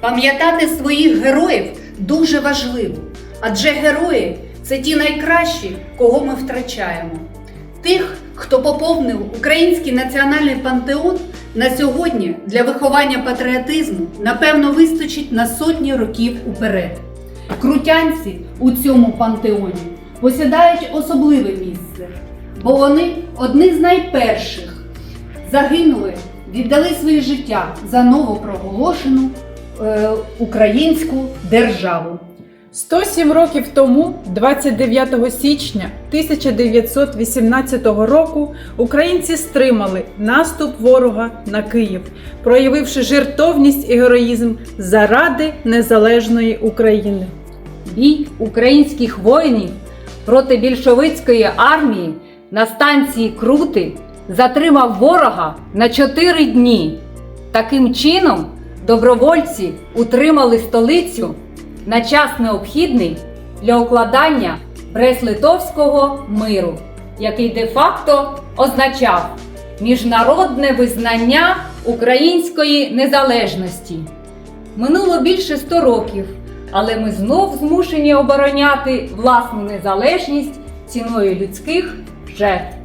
Пам'ятати своїх героїв дуже важливо, адже герої це ті найкращі, кого ми втрачаємо. Тих, хто поповнив український національний пантеон, на сьогодні для виховання патріотизму напевно вистачить на сотні років уперед. Крутянці у цьому пантеоні посідають особливе місце, бо вони одні з найперших загинули, віддали своє життя за новопроголошену українську державу. 107 років тому, 29 січня 1918 року, українці стримали наступ ворога на Київ, проявивши жертовність і героїзм заради незалежної України. Бій українських воїнів проти більшовицької армії на станції Крути затримав ворога на чотири дні. Таким чином, добровольці утримали столицю на час необхідний для укладання Брест-Литовського миру, який де-факто означав міжнародне визнання української незалежності. Минуло більше 100 років, але ми знов змушені обороняти власну незалежність ціною людських жертв.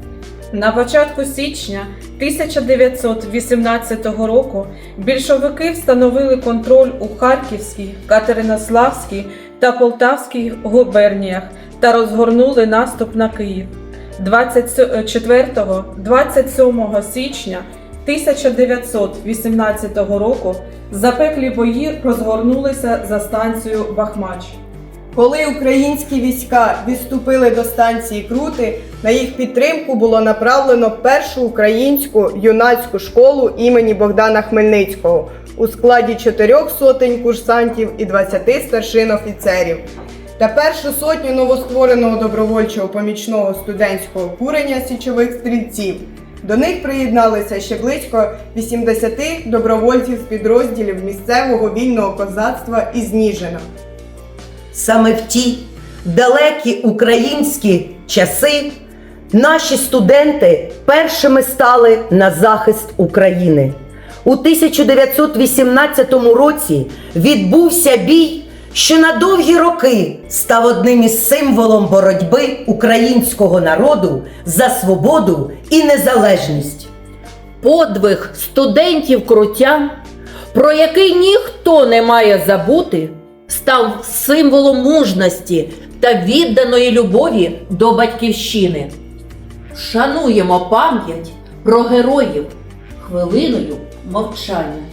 На початку січня 1918 року більшовики встановили контроль у Харківській, Катеринославській та Полтавській губерніях та розгорнули наступ на Київ. 24-27 січня 1918 року запеклі бої розгорнулися за станцію Бахмач. Коли українські війська відступили до станції Крути, на їх підтримку було направлено першу українську юнацьку школу імені Богдана Хмельницького у складі чотирьох сотень курсантів і 20 старшин офіцерів. Та першу сотню новоствореного добровольчого помічного студентського курення січових стрільців. До них приєдналися ще близько 80 добровольців з підрозділів місцевого вільного козацтва із Ніжина. Саме в ті далекі українські часи наші студенти першими стали на захист України. У 1918 році відбувся бій, що на довгі роки став одним із символом боротьби українського народу за свободу і незалежність. подвиг студентів крутян, про який ніхто не має забути, став символом мужності та відданої любові до батьківщини. Шануємо пам'ять про героїв хвилиною мовчання.